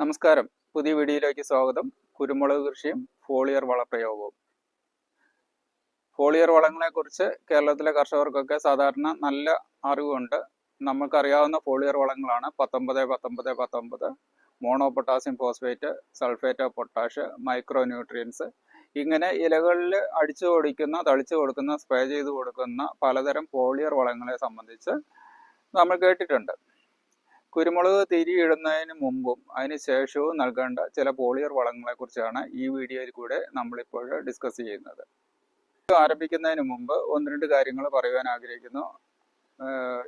നമസ്കാരം. പുതിയ വീഡിയോയിലേക്ക് സ്വാഗതം. കുരുമുളക് കൃഷിയും ഫോളിയർ വളപ്രയോഗവും ഫോളിയർ വളങ്ങളെക്കുറിച്ച് കേരളത്തിലെ കർഷകർക്കൊക്കെ സാധാരണ നല്ല അറിവുണ്ട്. നമുക്കറിയാവുന്ന ഫോളിയർ വളങ്ങളാണ് പത്തൊമ്പത് പത്തൊമ്പത് പത്തൊമ്പത് mono potassium phosphate sulphate of potash micro nutrients ഇങ്ങനെ ഇലകളിൽ അടിച്ചു കൊടുക്കുന്ന തളിച്ചു കൊടുക്കുന്ന സ്പ്രേ ചെയ്ത് കൊടുക്കുന്ന പലതരം ഫോളിയർ വളങ്ങളെ സംബന്ധിച്ച് നമ്മൾ കേട്ടിട്ടുണ്ട്. കുരുമുളക് തിരിയിടുന്നതിന് മുമ്പും അതിന് ശേഷവും നൽകേണ്ട ചില പോളിയർ വളങ്ങളെ കുറിച്ചാണ് ഈ വീഡിയോയിൽ കൂടെ നമ്മളിപ്പോൾ ഡിസ്കസ് ചെയ്യുന്നത്. ആരംഭിക്കുന്നതിന് മുമ്പ് ഒന്ന് രണ്ട് കാര്യങ്ങൾ പറയുവാൻ ആഗ്രഹിക്കുന്നു.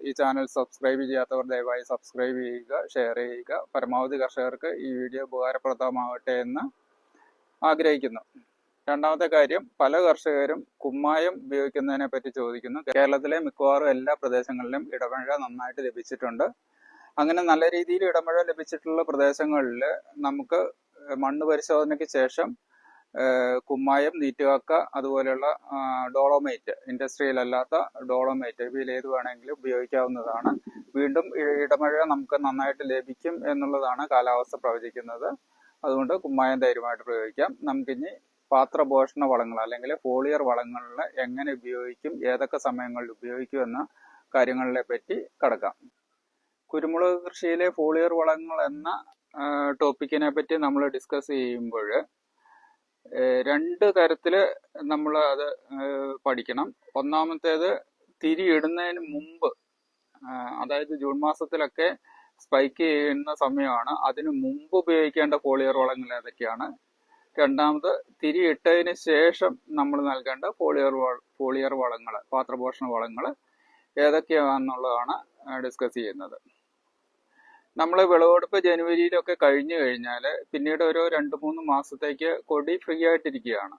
ഈ ചാനൽ സബ്സ്ക്രൈബ് ചെയ്യാത്തവർ ദയവായി സബ്സ്ക്രൈബ് ചെയ്യുക ഷെയർ ചെയ്യുക. പരമാവധി കർഷകർക്ക് ഈ വീഡിയോ ഉപകാരപ്രദമാവട്ടെ എന്ന് ആഗ്രഹിക്കുന്നു. രണ്ടാമത്തെ കാര്യം പല കർഷകരും കുമ്മായം ഉപയോഗിക്കുന്നതിനെ പറ്റി ചോദിക്കുന്നു. കേരളത്തിലെ മിക്കവാറും എല്ലാ പ്രദേശങ്ങളിലും ഇടമഴ നന്നായിട്ട് ലഭിച്ചിട്ടുണ്ട്. അങ്ങനെ നല്ല രീതിയിൽ ഇടമഴ ലഭിച്ചിട്ടുള്ള പ്രദേശങ്ങളിൽ നമുക്ക് മണ്ണ് പരിശോധനയ്ക്ക് ശേഷം കുമ്മായം നീറ്റുകാക്ക അതുപോലെയുള്ള ഡോളോമേറ്റ് ഇൻഡസ്ട്രിയൽ അല്ലാത്ത ഡോളോമേറ്റ് ഇവയിൽ ഏത് വേണമെങ്കിലും ഉപയോഗിക്കാവുന്നതാണ്. വീണ്ടും ഇടമഴ നമുക്ക് നന്നായിട്ട് ലഭിക്കും എന്നുള്ളതാണ് കാലാവസ്ഥ പ്രവചിക്കുന്നത്. അതുകൊണ്ട് കുമ്മായം ധൈര്യമായിട്ട് പ്രയോഗിക്കാം. നമുക്കിനി പാത്രപോഷണ വളങ്ങൾ അല്ലെങ്കിൽ ഫോളിയർ വളങ്ങളിൽ എങ്ങനെ ഉപയോഗിക്കും ഏതൊക്കെ സമയങ്ങളിൽ ഉപയോഗിക്കും എന്ന കാര്യങ്ങളെ പറ്റി കടക്കാം. കുരുമുളക് കൃഷിയിലെ ഫോളിയർ വളങ്ങൾ എന്ന ടോപ്പിക്കിനെ പറ്റി നമ്മൾ ഡിസ്കസ് ചെയ്യുമ്പോൾ രണ്ട് തരത്തിൽ നമ്മൾ അത് പഠിക്കണം. ഒന്നാമത്തേത് തിരി ഇടുന്നതിന് മുമ്പ് അതായത് ജൂൺ മാസത്തിലൊക്കെ സ്പൈക്ക് ചെയ്യുന്ന സമയമാണ് അതിന് മുമ്പ് ഉപയോഗിക്കേണ്ട ഫോളിയർ വളങ്ങൾ ഏതൊക്കെയാണ്. രണ്ടാമത് തിരി ഇട്ടതിന് ശേഷം നമ്മൾ നൽകേണ്ട ഫോളിയർ ഫോളിയർ വളങ്ങൾ പാത്രപോഷണ വളങ്ങൾ ഏതൊക്കെയാണെന്നുള്ളതാണ് ഡിസ്കസ് ചെയ്യുന്നത്. നമ്മൾ വിളവെടുപ്പ് ജനുവരിയിലൊക്കെ കഴിഞ്ഞു കഴിഞ്ഞാൽ പിന്നീട് ഒരു രണ്ട് മൂന്ന് മാസത്തേക്ക് കൊടി ഫ്രീ ആയിട്ടിരിക്കുകയാണ്.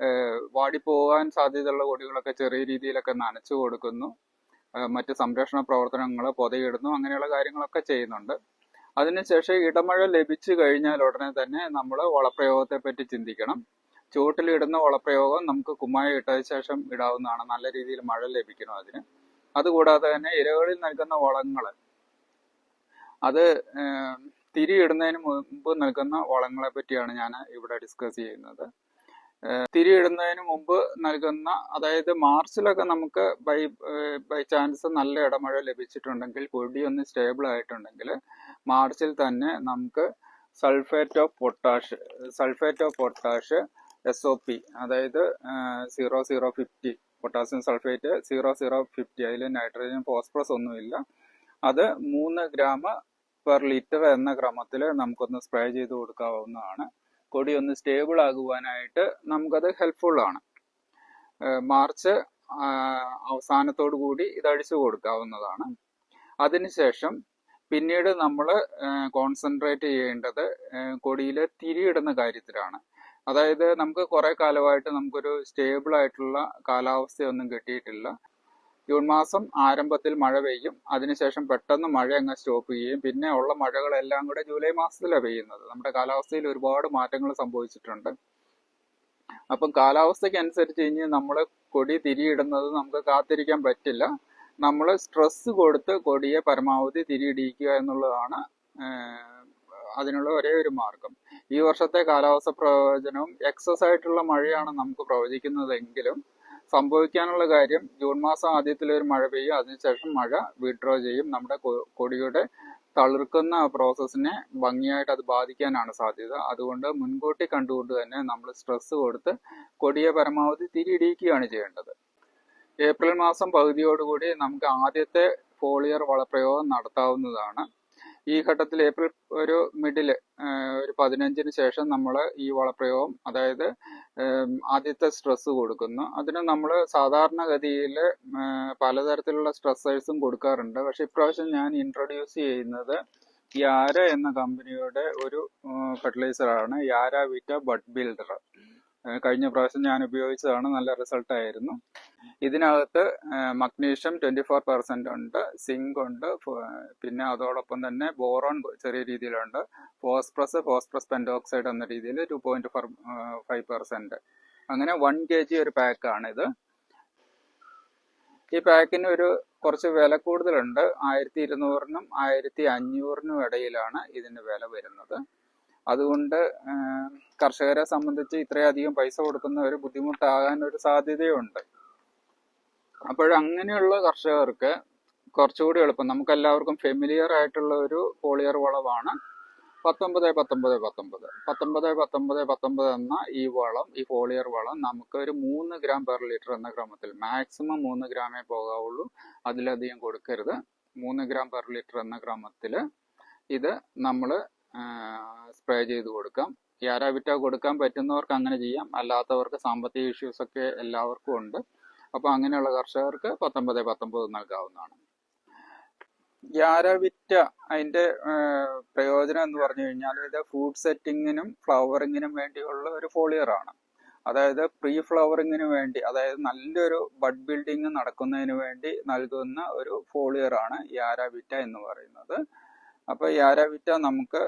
വാടി വാടിപ്പോകാൻ സാധ്യതയുള്ള കൊടികളൊക്കെ ചെറിയ രീതിയിലൊക്കെ നനച്ചു കൊടുക്കുന്നു. മറ്റ് സംരക്ഷണ പ്രവർത്തനങ്ങൾ പൊതയിടുന്നു അങ്ങനെയുള്ള കാര്യങ്ങളൊക്കെ ചെയ്യുന്നുണ്ട്. അതിനുശേഷം ഇടമഴ ലഭിച്ചു കഴിഞ്ഞാൽ ഉടനെ തന്നെ നമ്മൾ വളപ്രയോഗത്തെ പറ്റി ചിന്തിക്കണം. ചുവട്ടിലിടുന്ന വളപ്രയോഗം നമുക്ക് കുമ്മായ ഇട്ടതിന് ശേഷം ഇടാവുന്നതാണ്. നല്ല രീതിയിൽ മഴ ലഭിക്കണം അതിന്. അതുകൂടാതെ തന്നെ ഇലകളിൽ നൽകുന്ന വളങ്ങൾ അത് തിരിയിടുന്നതിന് മുമ്പ് നൽകുന്ന വളങ്ങളെ പറ്റിയാണ് ഞാൻ ഇവിടെ ഡിസ്കസ് ചെയ്യുന്നത്. തിരിയിടുന്നതിന് മുമ്പ് നൽകുന്ന അതായത് മാർച്ചിലൊക്കെ നമുക്ക് ബൈ ബൈ ചാൻസ് നല്ല ഇടമഴ ലഭിച്ചിട്ടുണ്ടെങ്കിൽ പൊടി ഒന്ന് സ്റ്റേബിൾ ആയിട്ടുണ്ടെങ്കിൽ മാർച്ചിൽ തന്നെ നമുക്ക് sulphate of potash sulphate of potash S O P അതായത് zero zero fifty potassium sulphate zero zero fifty അതിൽ നൈട്രജൻ ഫോസ്ഫറസ് ഒന്നുമില്ല. അത് മൂന്ന് ഗ്രാം പെർ ലിറ്റർ എന്ന ക്രമത്തിൽ നമുക്കൊന്ന് സ്പ്രേ ചെയ്ത് കൊടുക്കാവുന്നതാണ്. കൊടി ഒന്ന് സ്റ്റേബിൾ ആകുവാനായിട്ട് നമുക്കത് ഹെൽപ്ഫുൾ ആണ്. മാർച്ച് അവസാനത്തോടു കൂടി ഇത് അടിച്ചു കൊടുക്കാവുന്നതാണ്. അതിനുശേഷം പിന്നീട് നമ്മൾ കോൺസെൻട്രേറ്റ് ചെയ്യേണ്ടത് കൊടിയിൽ തിരിയിടുന്ന കാര്യത്തിലാണ്. അതായത് നമുക്ക് കുറെ കാലമായിട്ട് നമുക്കൊരു സ്റ്റേബിൾ ആയിട്ടുള്ള കാലാവസ്ഥയൊന്നും കിട്ടിയിട്ടില്ല. ജൂൺ മാസം ആരംഭത്തിൽ മഴ പെയ്യും. അതിനുശേഷം പെട്ടെന്ന് മഴ അങ്ങ് സ്റ്റോപ്പ് ചെയ്യും പിന്നെ ഉള്ള മഴകളെല്ലാം കൂടെ ജൂലൈ മാസത്തിലാണ് പെയ്യുന്നത്. നമ്മുടെ കാലാവസ്ഥയിൽ ഒരുപാട് മാറ്റങ്ങൾ സംഭവിച്ചിട്ടുണ്ട്. അപ്പം കാലാവസ്ഥയ്ക്ക് അനുസരിച്ച് ഇനി നമ്മൾ കൊടി തിരിയിടുന്നത് നമുക്ക് കാത്തിരിക്കാൻ പറ്റില്ല. നമ്മൾ സ്ട്രെസ് കൊടുത്ത് കൊടിയെ പരമാവധി തിരിയിടിക്കുക എന്നുള്ളതാണ് അതിനുള്ള ഒരേ ഒരു മാർഗം. ഈ വർഷത്തെ കാലാവസ്ഥ പ്രവചനവും എക്സസ് ആയിട്ടുള്ള മഴയാണ് നമുക്ക് പ്രവചിക്കുന്നതെങ്കിലും സംഭവിക്കാനുള്ള കാര്യം ജൂൺ മാസം ആദ്യത്തിൽ ഒരു മഴ പെയ്യും. അതിനുശേഷം മഴ വിഡ്രോ ചെയ്യും. നമ്മുടെ കൊടിയുടെ തളിർക്കുന്ന പ്രോസസ്സിനെ ഭംഗിയായിട്ട് അത് ബാധിക്കാനാണ് സാധ്യത. അതുകൊണ്ട് മുൻകൂട്ടി കണ്ടുകൊണ്ട് തന്നെ നമ്മൾ സ്ട്രെസ് കൊടുത്ത് കൊടിയെ പരമാവധി തിരിയിടിക്കുകയാണ് ചെയ്യേണ്ടത്. ഏപ്രിൽ മാസം പകുതിയോടുകൂടി നമുക്ക് ആദ്യത്തെ ഫോളിയർ വളപ്രയോഗം നടത്താവുന്നതാണ്. ഈ ഘട്ടത്തിൽ ഏപ്രിൽ ഒരു മിഡിൽ ഒരു പതിനഞ്ചിന് ശേഷം നമ്മൾ ഈ വളപ്രയോഗം അതായത് ആദ്യത്തെ സ്ട്രെസ് കൊടുക്കുന്നു. അതിന് നമ്മൾ സാധാരണഗതിയിൽ പലതരത്തിലുള്ള സ്ട്രെസ്സേഴ്സും കൊടുക്കാറുണ്ട്. പക്ഷെ ഇപ്രാവശ്യം ഞാൻ ഇൻട്രൊഡ്യൂസ് ചെയ്യുന്നത് യാര എന്ന കമ്പനിയുടെ ഒരു ഫെർട്ടിലൈസറാണ് യാര വിറ്റ ബഡ് ബിൽഡർ. കഴിഞ്ഞ പ്രാവശ്യം ഞാൻ ഉപയോഗിച്ചതാണ് നല്ല റിസൾട്ട് ആയിരുന്നു. ഇതിനകത്ത് മഗ്നീഷ്യം ട്വന്റി ഫോർ പെർസെന്റ് ഉണ്ട് സിങ്ക് ഉണ്ട് പിന്നെ അതോടൊപ്പം തന്നെ ബോറോൺ ചെറിയ രീതിയിലുണ്ട് ഫോസ്പ്രസ് ഫോസ്പ്രസ് പെൻഡോക്സൈഡ് എന്ന രീതിയിൽ ടു പോയിന്റ് ഫൈവ് പെർസെന്റ് അങ്ങനെ വൺ കെ ജി ഒരു പാക്കാണിത് ഈ പാക്കിന് ഒരു കുറച്ച് വില കൂടുതലുണ്ട് ആയിരത്തി ഇരുന്നൂറിനും ആയിരത്തി അഞ്ഞൂറിനും ഇടയിലാണ് ഇതിന് വില വരുന്നത്. അതുകൊണ്ട് കർഷകരെ സംബന്ധിച്ച് ഇത്രയധികം പൈസ കൊടുക്കുന്ന ഒരു ബുദ്ധിമുട്ടാകാൻ ഒരു സാധ്യതയുണ്ട്. അപ്പോഴങ്ങനെയുള്ള കർഷകർക്ക് കുറച്ചുകൂടി എളുപ്പം. നമുക്ക് എല്ലാവർക്കും ഫെമിലിയർ ആയിട്ടുള്ള ഒരു പോളിയർ വളമാണ്. പത്തൊമ്പത് പത്തൊമ്പത് പത്തൊമ്പത്. പത്തൊമ്പത് പത്തൊമ്പത് പത്തൊമ്പത് എന്ന ഈ വളം ഈ ഫോളിയർ വളം നമുക്ക് ഒരു മൂന്ന് ഗ്രാം പെർ ലിറ്റർ എന്ന ക്രമത്തിൽ മാക്സിമം മൂന്ന് ഗ്രാമേ പോകാവുള്ളൂ. അതിലധികം കൊടുക്കരുത്. മൂന്ന് ഗ്രാം പെർ ലിറ്റർ എന്ന ക്രമത്തിൽ ഇത് നമ്മൾ സ്പ്രേ ചെയ്ത് കൊടുക്കാം. യാരാവിറ്റ കൊടുക്കാൻ പറ്റുന്നവർക്ക് അങ്ങനെ ചെയ്യാം. അല്ലാത്തവർക്ക് സാമ്പത്തിക ഇഷ്യൂസ് ഒക്കെ എല്ലാവർക്കും ഉണ്ട്. അപ്പോൾ അങ്ങനെയുള്ള കർഷകർക്ക് പത്തൊമ്പത് പത്തൊമ്പത് നൽകാവുന്നതാണ്. യാരവിറ്റ അതിന്റെ പ്രയോജനം എന്ന് പറഞ്ഞു കഴിഞ്ഞാൽ ഇത് ഫുഡ് സെറ്റിങ്ങിനും ഫ്ലവറിങ്ങിനും വേണ്ടിയുള്ള ഒരു ഫോളിയർ ആണ്. അതായത് പ്രീ ഫ്ലവറിങ്ങിന് വേണ്ടി അതായത് നല്ലൊരു ബഡ് ബിൽഡിംഗ് നടക്കുന്നതിന് വേണ്ടി നൽകുന്ന ഒരു ഫോളിയർ ആണ് യാരവിറ്റ എന്ന് പറയുന്നത്. അപ്പോൾ യാരാവിറ്റ നമുക്ക്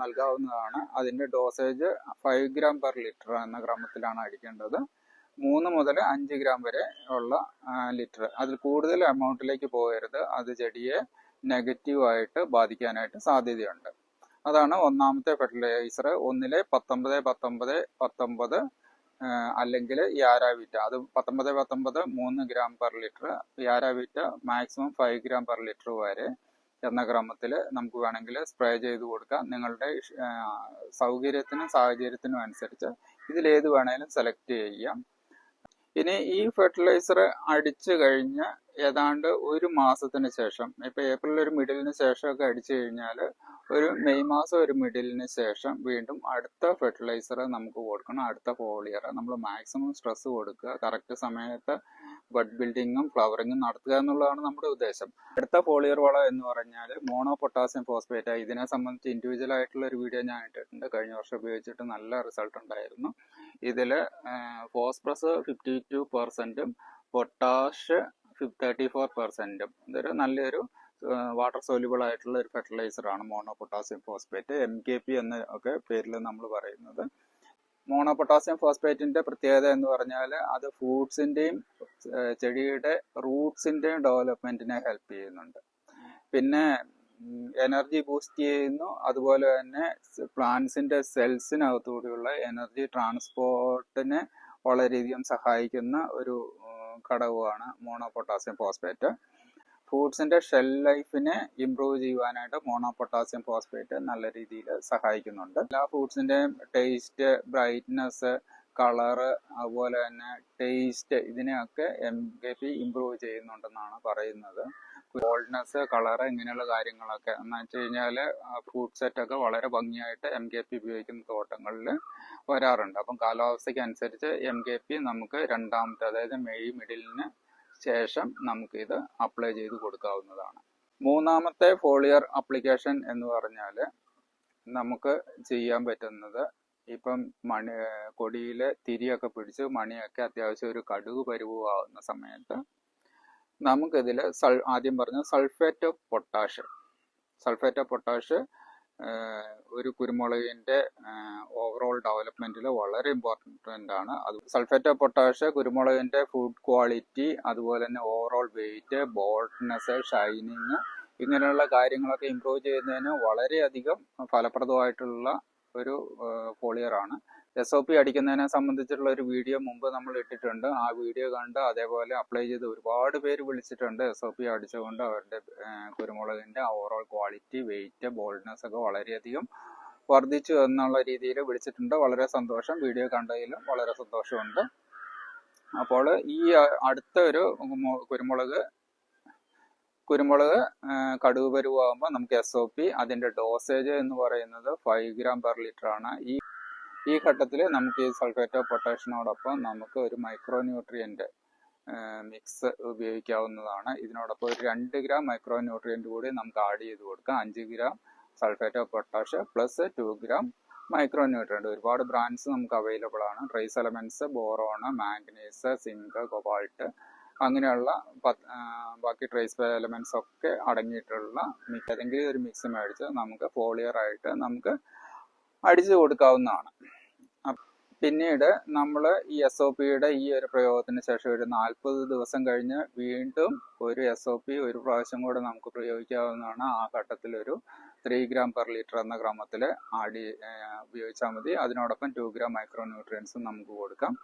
നൽകാവുന്നതാണ്. അതിന്റെ dosage five gram per litre എന്ന ക്രമത്തിലാണ് അടിക്കേണ്ടത്. മൂന്ന് മുതൽ അഞ്ച് ഗ്രാം വരെ ഉള്ള ലിറ്റർ അതിൽ കൂടുതൽ എമൗണ്ടിലേക്ക് പോകരുത്. അത് ചെടിയെ നെഗറ്റീവായിട്ട് ബാധിക്കാനായിട്ട് സാധ്യതയുണ്ട്. അതാണ് ഒന്നാമത്തെ ഫെർട്ടിലൈസർ ഒന്നിലെ പത്തൊമ്പത് പത്തൊമ്പത് പത്തൊമ്പത് അല്ലെങ്കിൽ യാരാവിറ്റ. അത് പത്തൊമ്പത് പത്തൊമ്പത് മൂന്ന് gram per litre YaraVita maximum five gram per litre വരെ എന്ന ക്രമത്തിൽ നമുക്ക് വേണമെങ്കിൽ സ്പ്രേ ചെയ്ത് കൊടുക്കാം. നിങ്ങളുടെ സൗകര്യത്തിനും സാഹചര്യത്തിനും അനുസരിച്ച് ഇതിലേത് വേണേലും സെലക്ട് ചെയ്യാം. ഇനി ഈ ഫെർട്ടിലൈസർ അടിച്ചു കഴിഞ്ഞ് ഏതാണ്ട് ഒരു മാസത്തിന് ശേഷം ഇപ്പൊ ഏപ്രിൽ ഒരു മിഡിലിന് ശേഷമൊക്കെ അടിച്ചു കഴിഞ്ഞാൽ ഒരു മെയ് മാസം ഒരു മിഡിലിന് ശേഷം വീണ്ടും അടുത്ത ഫെർട്ടിലൈസർ നമുക്ക് കൊടുക്കണം. അടുത്ത ഫോളിയർ നമ്മൾ മാക്സിമം സ്ട്രെസ് കൊടുക്കുക. കറക്റ്റ് സമയത്ത് ബഡ് ബിൽഡിങ്ങും ഫ്ലവറിങ്ങും നടത്തുക എന്നുള്ളതാണ് നമ്മുടെ ഉദ്ദേശം. അടുത്ത പോളിയർ വളം എന്ന് പറഞ്ഞാൽ മോണോ പൊട്ടാസ്യം ഫോസ്ഫേറ്റ്. ഇതിനെ സംബന്ധിച്ച് ഇൻഡിവിജ്വൽ ആയിട്ടുള്ള ഒരു വീഡിയോ ഞാൻ ഇട്ടിട്ടുണ്ട്. കഴിഞ്ഞ വർഷം ഉപയോഗിച്ചിട്ട് നല്ല റിസൾട്ട് ഉണ്ടായിരുന്നു. ഇതിൽ ഫോസ്ഫറസ് ഫിഫ്റ്റി ടു പെർസെന്റും പൊട്ടാഷ് തേർട്ടി ഫോർ പെർസെന്റും ഇതൊരു നല്ലൊരു വാട്ടർ സോല്യൂബിൾ ആയിട്ടുള്ള ഒരു ഫെർട്ടിലൈസർ ആണ് mono potassium phosphate. M K P എന്ന ഒക്കെ പേരിൽ നമ്മൾ പറയുന്നത്. മോണോ പൊട്ടാസ്യം ഫോസ്ഫേറ്റിന്റെ പ്രത്യേകത എന്ന് പറഞ്ഞാൽ അത് ഫ്രൂട്ട്സിന്റെയും ചെടിയുടെ റൂട്ട്സിന്റെയും ഡെവലപ്മെന്റിനെ ഹെൽപ്പ് ചെയ്യുന്നുണ്ട്. പിന്നെ എനർജി ബൂസ്റ്റ് ചെയ്യുന്നു. അതുപോലെ തന്നെ പ്ലാന്റ്സിന്റെ സെൽസിനകത്തുകൂടിയുള്ള എനർജി ട്രാൻസ്പോർട്ടിനെ വളരെയധികം സഹായിക്കുന്ന ഒരു ഘടകമാണ് മോണോ പൊട്ടാസ്യം ഫോസ്ഫേറ്റ്. ഫ്രൂട്ട്സിന്റെ ഷെൽ ലൈഫിനെ ഇംപ്രൂവ് ചെയ്യുവാനായിട്ട് മോണോ പൊട്ടാസ്യം ഫോസ്ഫേറ്റ് നല്ല രീതിയിൽ സഹായിക്കുന്നുണ്ട്. എല്ലാ ഫ്രൂട്ട്സിന്റെയും ടേസ്റ്റ് ബ്രൈറ്റ്നസ് കളറ് അതുപോലെ തന്നെ ടേസ്റ്റ് ഇതിനെയൊക്കെ എം കെ പി ഇമ്പ്രൂവ് ചെയ്യുന്നുണ്ടെന്നാണ് പറയുന്നത്. ഗോൾഡ്നെസ് കളർ ഇങ്ങനെയുള്ള കാര്യങ്ങളൊക്കെ എന്ന് വെച്ച് കഴിഞ്ഞാൽ ഫ്രൂട്ട് സെറ്റ് ഒക്കെ വളരെ ഭംഗിയായിട്ട് എം കെ പി ഉപയോഗിക്കുന്ന തോട്ടങ്ങളിൽ വരാറുണ്ട്. അപ്പം കാലാവസ്ഥയ്ക്ക് അനുസരിച്ച് എം കെ പി നമുക്ക് രണ്ടാമത്തെ അതായത് മെയ് മിഡിലിന് ശേഷം നമുക്ക് ഇത് അപ്ലൈ ചെയ്ത് കൊടുക്കാവുന്നതാണ്. മൂന്നാമത്തെ ഫോളിയർ അപ്ലിക്കേഷൻ എന്ന് പറഞ്ഞാൽ നമുക്ക് ചെയ്യാൻ പറ്റുന്നത് ഇപ്പം മണി കൊടിയിൽ തിരിയൊക്കെ പിടിച്ച് മണിയൊക്കെ അത്യാവശ്യം ഒരു കടുക് പരുവാകുന്ന സമയത്ത് നമുക്കിതിൽ സൾ ആദ്യം പറഞ്ഞ sulphate of potash sulphate of potash ഒരു കുരുമുളകിന്റെ ഓവറോൾ ഡെവലപ്മെന്റിൽ വളരെ ഇമ്പോർട്ടന്റ് ആണ്. അത് സൾഫേറ്റ് പൊട്ടാഷ് കുരുമുളകിന്റെ ഫുഡ് ക്വാളിറ്റി അതുപോലെ തന്നെ ഓവറോൾ വെയിറ്റ് ബോൾഡ്നെസ് ഷൈനിങ് ഇങ്ങനെയുള്ള കാര്യങ്ങളൊക്കെ ഇമ്പ്രൂവ് ചെയ്യുന്നതിന് വളരെയധികം ഫലപ്രദമായിട്ടുള്ള ഒരു പോളിയറാണ് എസ് ഒ പി അടിക്കുന്നതിനെ സംബന്ധിച്ചുള്ള ഒരു വീഡിയോ മുമ്പ് നമ്മൾ ഇട്ടിട്ടുണ്ട്. ആ വീഡിയോ കണ്ട് അതേപോലെ അപ്ലൈ ചെയ്ത് ഒരുപാട് പേര് വിളിച്ചിട്ടുണ്ട് എസ് ഒ പി അടിച്ചുകൊണ്ട് അവരുടെ കുരുമുളകിന്റെ ഓവറോൾ ക്വാളിറ്റി വെയിറ്റ് ബോൾഡ്നെസ് ഒക്കെ വളരെയധികം വർദ്ധിച്ചു എന്നുള്ള രീതിയിൽ വിളിച്ചിട്ടുണ്ട്. വളരെ സന്തോഷം. വീഡിയോ കണ്ടതിലും വളരെ സന്തോഷമുണ്ട്. അപ്പോൾ ഈ അടുത്ത ഒരു കുരുമുളക് കുരുമുളക് കടുവ് പരുവാകുമ്പോൾ നമുക്ക് എസ് ഒ പി അതിന്റെ ഡോസേജ് എന്ന് പറയുന്നത് ഫൈവ് ഗ്രാം പെർ ലിറ്റർ ആണ്. ഈ ഈ ഘട്ടത്തിൽ നമുക്ക് ഈ സൾഫേറ്റ് ഓഫ് നമുക്ക് ഒരു മൈക്രോ ന്യൂട്രിയന്റ് മിക്സ് ഉപയോഗിക്കാവുന്നതാണ്. ഇതിനോടൊപ്പം ഒരു രണ്ട് ഗ്രാം മൈക്രോ ന്യൂട്രിയന്റ് കൂടി നമുക്ക് ആഡ് ചെയ്ത് കൊടുക്കാം. അഞ്ച് gram sulphate of potash plus two gram micro nutrient ഒരുപാട് ബ്രാൻഡ്സ് നമുക്ക് അവൈലബിൾ ആണ്. Trace elements boron manganese zinc cobalt അങ്ങനെയുള്ള ബാക്കി ട്രേസ് എലമെന്റ്സ് ഒക്കെ അടങ്ങിയിട്ടുള്ള മിക്സ് ഏതെങ്കിലും ഒരു മിക്സ് മേടിച്ച് നമുക്ക് ഫോളിയർ ആയിട്ട് നമുക്ക് അടിച്ചു കൊടുക്കാവുന്നതാണ്. പിന്നീട് നമ്മൾ ഈ എസ് ഒ പിയുടെ ഈ ഒരു പ്രയോഗത്തിന് ശേഷം ഒരു നാൽപ്പത് ദിവസം കഴിഞ്ഞ് വീണ്ടും ഒരു എസ് ഒ പി ഒരു പ്രാവശ്യം കൂടെ നമുക്ക് പ്രയോഗിക്കാവുന്നതാണ്. ആ ഘട്ടത്തിൽ ഒരു ത്രീ ഗ്രാം പെർ ലിറ്റർ എന്ന ക്രമത്തിൽ ആടി ഉപയോഗിച്ചാൽ മതി. അതിനോടൊപ്പം ടു ഗ്രാം മൈക്രോ ന്യൂട്രിയൻസും നമുക്ക് കൊടുക്കാം.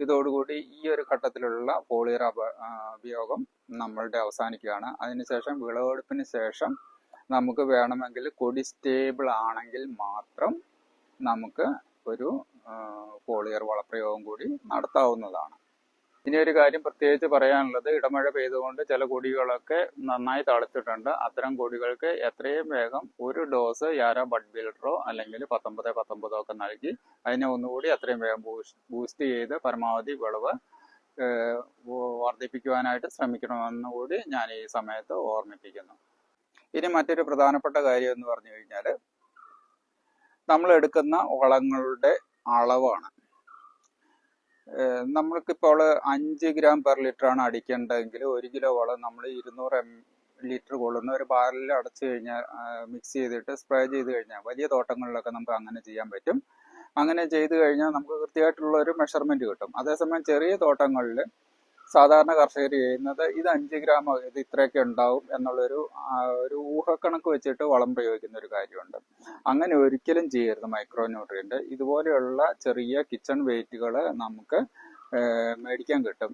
ഇതോടുകൂടി ഈ ഒരു ഘട്ടത്തിലുള്ള പോളിയറ ഉപയോഗം നമ്മളുടെ അവസാനിക്കുകയാണ്. അതിനുശേഷം വിളവെടുപ്പിന് ശേഷം നമുക്ക് വേണമെങ്കിൽ കൊടി സ്റ്റേബിൾ ആണെങ്കിൽ മാത്രം നമുക്ക് ഒരു പോളിയർ വളപ്രയോഗം കൂടി നടത്താവുന്നതാണ്. ഇനി ഒരു കാര്യം പ്രത്യേകിച്ച് പറയാനുള്ളത് ഇടമഴ പെയ്തുകൊണ്ട് ചില കൊടികളൊക്കെ നന്നായി തളച്ചിട്ടുണ്ട്. അത്തരം കൊടികൾക്ക് എത്രയും വേഗം ഒരു ഡോസ് യാര ബഡ് ബിൽഡറോ അല്ലെങ്കിൽ പത്തൊമ്പത് പത്തൊമ്പതോ ഒക്കെ നൽകി അതിനെ ഒന്നുകൂടി എത്രയും വേഗം ബൂസ്റ്റ് ചെയ്ത് പരമാവധി വിളവ് വർദ്ധിപ്പിക്കുവാനായിട്ട് ശ്രമിക്കണമെന്ന് കൂടി ഞാൻ ഈ സമയത്ത് ഓർമ്മിപ്പിക്കുന്നു. ഇനി മറ്റൊരു പ്രധാനപ്പെട്ട കാര്യം എന്ന് പറഞ്ഞു കഴിഞ്ഞാൽ നമ്മൾ എടുക്കുന്ന വളങ്ങളുടെ അളവാണ്. നമ്മൾക്കിപ്പോൾ അഞ്ച് ഗ്രാം പെർ ലിറ്റർ ആണ് അടിക്കേണ്ടതെങ്കിൽ ഒരു കിലോ വളം നമ്മൾ ഇരുന്നൂറ് എം ലിറ്റർ കൊള്ളുന്ന ഒരു ബാരലിൽ അടച്ചു കഴിഞ്ഞാൽ മിക്സ് ചെയ്തിട്ട് സ്പ്രേ ചെയ്ത് കഴിഞ്ഞാൽ വലിയ തോട്ടങ്ങളിലൊക്കെ നമുക്ക് അങ്ങനെ ചെയ്യാൻ പറ്റും. അങ്ങനെ ചെയ്തു കഴിഞ്ഞാൽ നമുക്ക് കൃത്യമായിട്ടുള്ള ഒരു മെഷർമെന്റ് കിട്ടും. അതേസമയം ചെറിയ തോട്ടങ്ങളിൽ സാധാരണ കർഷകർ ചെയ്യുന്നത് ഇത് അഞ്ച് ഗ്രാം ഇത് ഇത്രയൊക്കെ ഉണ്ടാവും എന്നുള്ളൊരു ഒരു ഊഹക്കണക്ക് വെച്ചിട്ട് വളം പ്രയോഗിക്കുന്ന ഒരു കാര്യമുണ്ട്. അങ്ങനെ ഒരിക്കലും ചെയ്യരുത് മൈക്രോ ന്യൂട്രിയന്റ് ഇതുപോലെയുള്ള ചെറിയ കിച്ചൺ വെയിറ്റുകൾ നമുക്ക് മേടിക്കാൻ കിട്ടും.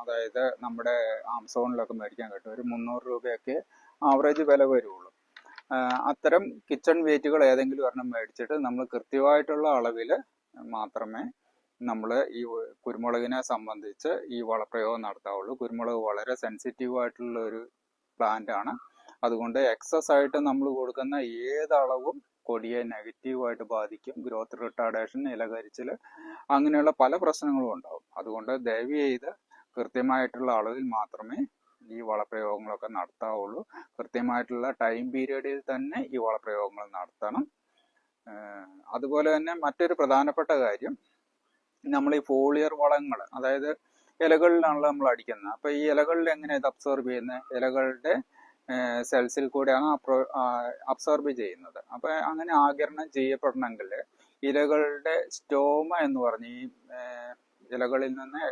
അതായത് നമ്മുടെ ആമസോണിലൊക്കെ മേടിക്കാൻ കിട്ടും. ഒരു മുന്നൂറ് രൂപയൊക്കെ ആവറേജ് വില വരുള്ളൂ അത്തരം കിച്ചൺ വെയിറ്റുകൾ ഏതെങ്കിലും ഒരെണ്ണം മേടിച്ചിട്ട് നമ്മൾ കൃത്യമായിട്ടുള്ള അളവിൽ മാത്രമേ നമ്മൾ ഈ കുരുമുളകിനെ സംബന്ധിച്ച് ഈ വളപ്രയോഗം നടത്താവുള്ളൂ. കുരുമുളക് വളരെ സെൻസിറ്റീവ് ആയിട്ടുള്ള ഒരു പ്ലാന്റ് ആണ്. അതുകൊണ്ട് എക്സസ് ആയിട്ട് നമ്മൾ കൊടുക്കുന്ന ഏതളവും കൊടിയെ നെഗറ്റീവായിട്ട് ബാധിക്കും. ഗ്രോത്ത് റിട്ടാർഡേഷൻ ഇലകരിച്ചിൽ അങ്ങനെയുള്ള പല പ്രശ്നങ്ങളും ഉണ്ടാവും. അതുകൊണ്ട് ദയവ് ചെയ്ത് കൃത്യമായിട്ടുള്ള അളവിൽ മാത്രമേ ഈ വളപ്രയോഗങ്ങളൊക്കെ നടത്താവുള്ളൂ. കൃത്യമായിട്ടുള്ള ടൈം പീരീഡിൽ തന്നെ ഈ വളപ്രയോഗങ്ങൾ നടത്തണം. അതുപോലെ തന്നെ മറ്റൊരു പ്രധാനപ്പെട്ട കാര്യം നമ്മൾ ഈ ഫോളിയർ വളങ്ങൾ അതായത് ഇലകളിലാണല്ലോ നമ്മൾ അടിക്കുന്നത് അപ്പൊ ഈ ഇലകളിൽ എങ്ങനെ ഇത് അബ്സോർബ് ചെയ്യുന്നത് ഇലകളുടെ സെൽസിൽ കൂടെയാണ് അബ്സോർബ് ചെയ്യുന്നത്. അപ്പൊ അങ്ങനെ ആകിരണം ചെയ്യപ്പെടണമെങ്കിൽ ഇലകളുടെ സ്റ്റോമ എന്ന് പറഞ്ഞ ഈ ഇലകളിൽ നിന്ന്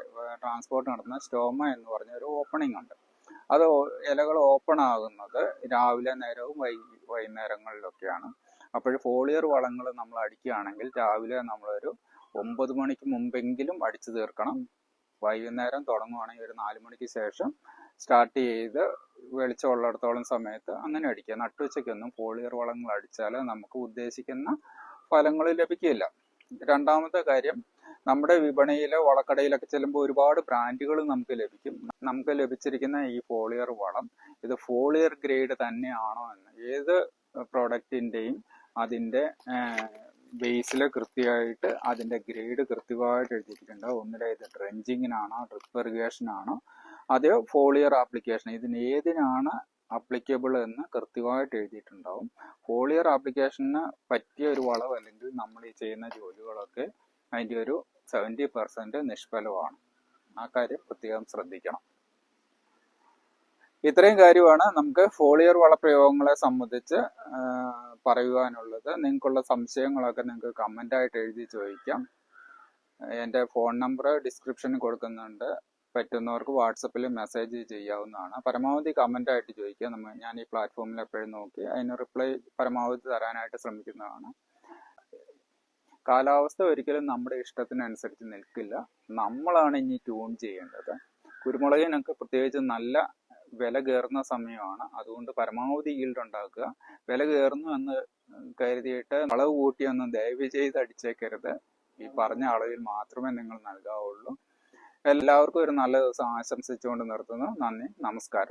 ട്രാൻസ്പോർട്ട് നടത്തുന്ന സ്റ്റോമ എന്ന് പറഞ്ഞ ഒരു ഓപ്പണിംഗ് ഉണ്ട്. അത് ഇലകൾ ഓപ്പൺ ആകുന്നത് രാവിലെ നേരവും വൈ വൈകുന്നേരങ്ങളിലൊക്കെയാണ്. അപ്പോൾ ഫോളിയർ വളങ്ങൾ നമ്മൾ അടിക്കുകയാണെങ്കിൽ രാവിലെ നമ്മളൊരു ഒമ്പത് മണിക്ക് മുമ്പെങ്കിലും അടിച്ചു തീർക്കണം. വൈകുന്നേരം തുടങ്ങുവാണെങ്കിൽ ഒരു നാല് മണിക്ക് ശേഷം സ്റ്റാർട്ട് ചെയ്ത് വെളിച്ചമുള്ളിടത്തോളം സമയത്ത് അങ്ങനെ അടിക്കുക. നട്ടുച്ചയ്ക്കൊന്നും ഫോളിയർ വളങ്ങൾ അടിച്ചാൽ നമുക്ക് ഉദ്ദേശിക്കുന്ന ഫലങ്ങൾ ലഭിക്കില്ല. രണ്ടാമത്തെ കാര്യം നമ്മുടെ വിപണിയിലെ വളക്കടയിലൊക്കെ ചെല്ലുമ്പോൾ ഒരുപാട് ബ്രാൻഡുകൾ നമുക്ക് ലഭിക്കും. നമുക്ക് ലഭിച്ചിരിക്കുന്ന ഈ ഫോളിയർ വളം ഇത് ഫോളിയർ ഗ്രേഡ് തന്നെയാണോ എന്ന് ഏത് പ്രോഡക്റ്റിന്റെയും അതിന്റെ ബേസിൽ കൃത്യമായിട്ട് അതിന്റെ ഗ്രേഡ് കൃത്യമായിട്ട് എഴുതിയിട്ടുണ്ട് ഒന്നിലെ ഇത് ഡ്രെഞ്ചിങ്ങിനാണോ ഡ്രിപ്പ് ഇറിഗേഷനാണോ അതോ ഫോളിയർ ആപ്ലിക്കേഷൻ ഇതിന് ഏതിനാണ് അപ്ലിക്കബിൾ എന്ന് കൃത്യമായിട്ട് എഴുതിയിട്ടുണ്ടാവും. ഫോളിയർ ആപ്ലിക്കേഷന് പറ്റിയ ഒരു വളവ് അല്ലെങ്കിൽ നമ്മൾ ഈ ചെയ്യുന്ന ജോലികളൊക്കെ അതിന്റെ ഒരു സെവന്റി പെർസെന്റ് നിഷ്ഫലമാണ്. ആ കാര്യം പ്രത്യേകം ശ്രദ്ധിക്കണം. ഇത്രയും കാര്യമാണ് നമുക്ക് ഫോളിയർ വളപ്രയോഗങ്ങളെ സംബന്ധിച്ച് പറയുവാനുള്ളത്. നിങ്ങൾക്കുള്ള സംശയങ്ങളൊക്കെ നിങ്ങൾക്ക് കമന്റായിട്ട് എഴുതി ചോദിക്കാം. എന്റെ ഫോൺ നമ്പർ ഡിസ്ക്രിപ്ഷനിൽ കൊടുക്കുന്നുണ്ട്. പറ്റുന്നവർക്ക് വാട്സപ്പിൽ മെസ്സേജ് ചെയ്യാവുന്നതാണ്. പരമാവധി കമന്റ് ആയിട്ട് ചോദിക്കുക നമ്മൾ ഞാൻ ഈ പ്ലാറ്റ്ഫോമിൽ എപ്പോഴും നോക്കി അതിന് റിപ്ലൈ പരമാവധി തരാനായിട്ട് ശ്രമിക്കുന്നതാണ്. കാലാവസ്ഥ ഒരിക്കലും നമ്മുടെ ഇഷ്ടത്തിനനുസരിച്ച് നിൽക്കില്ല. നമ്മളാണ് ഇനി ട്യൂൺ ചെയ്യേണ്ടത്. കുരുമുളകിനൊക്കെ പ്രത്യേകിച്ച് നല്ല വില കയറുന്ന സമയമാണ്. അതുകൊണ്ട് പരമാവധി ഈൽഡ് ഉണ്ടാക്കുക. വില കയറുന്നു എന്ന് കരുതിയിട്ട് അളവ് കൂട്ടിയൊന്നും ദയവ് ചെയ്ത് അടിച്ചേക്കരുത്. ഈ പറഞ്ഞ അളവിൽ മാത്രമേ നിങ്ങൾ നൽകാവുള്ളൂ. എല്ലാവർക്കും ഒരു നല്ല ദിവസം ആശംസിച്ചുകൊണ്ട് നിർത്തുന്നു. നന്ദി. നമസ്കാരം.